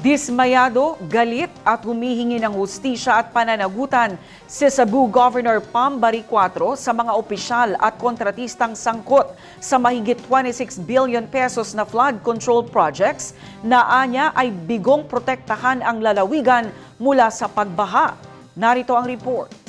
Dismayado, galit at humihingi ng hustisya at pananagutan si Cebu Governor Pam Baricuatro sa mga opisyal at kontratistang sangkot sa mahigit 26 billion pesos na flood control projects na anya ay bigong protektahan ang lalawigan mula sa pagbaha. Narito ang report.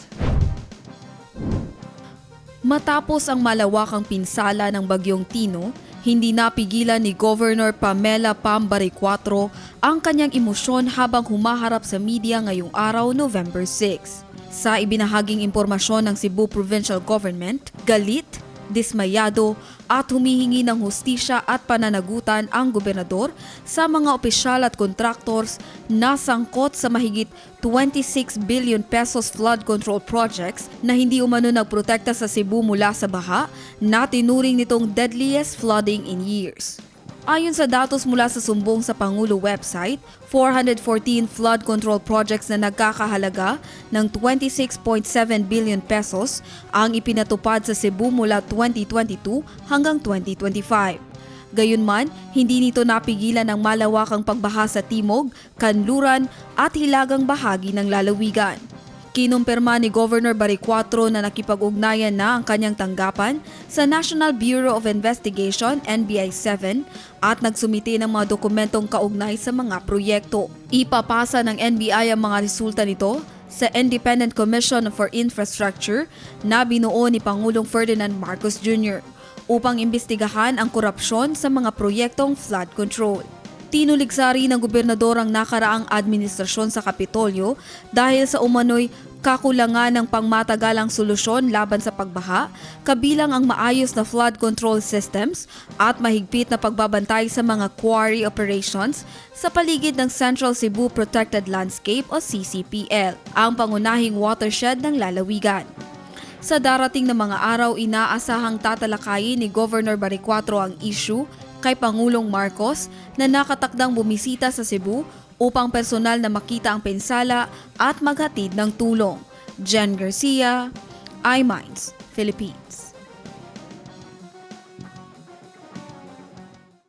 Matapos ang malawakang pinsala ng Bagyong Tino, hindi napigilan ni Governor Pamela Pambari 4 ang kanyang emosyon habang humaharap sa media ngayong araw November 6. Sa ibinahaging impormasyon ng Cebu Provincial Government, galit, dismayado at humihingi ng hustisya at pananagutan ang gobernador sa mga opisyal at contractors na sangkot sa mahigit 26 billion pesos flood control projects na hindi umano nagprotekta sa Cebu mula sa baha na tinuring nitong deadliest flooding in years. Ayon sa datos mula sa sumbong sa Pangulo website, 414 flood control projects na nagkakahalaga ng 26.7 billion pesos ang ipinatupad sa Cebu mula 2022 hanggang 2025. Gayunman, hindi nito napigilan ang malawakang pagbaha sa timog, kanluran at hilagang bahagi ng lalawigan. Kinumpirma ni Governor Baricuatro na nakipag-ugnayan na ang kanyang tanggapan sa National Bureau of Investigation NBI-7 at nagsumite ng mga dokumentong kaugnay sa mga proyekto. Ipapasa ng NBI ang mga resulta nito sa Independent Commission for Infrastructure na binuo ni Pangulong Ferdinand Marcos Jr. upang imbestigahan ang korupsyon sa mga proyektong flood control. Tinuligsari ng gobernador ang nakaraang administrasyon sa Kapitolyo dahil sa umano'y kakulangan ng pangmatagalang solusyon laban sa pagbaha, kabilang ang maayos na flood control systems at mahigpit na pagbabantay sa mga quarry operations sa paligid ng Central Cebu Protected Landscape o CCPL, ang pangunahing watershed ng lalawigan. Sa darating na mga araw, inaasahang tatalakayin ni Governor Baricuatro ang issue kay Pangulong Marcos na nakatakdang bumisita sa Cebu upang personal na makita ang pensala at maghatid ng tulong. Jen Garcia, iMinds, Philippines.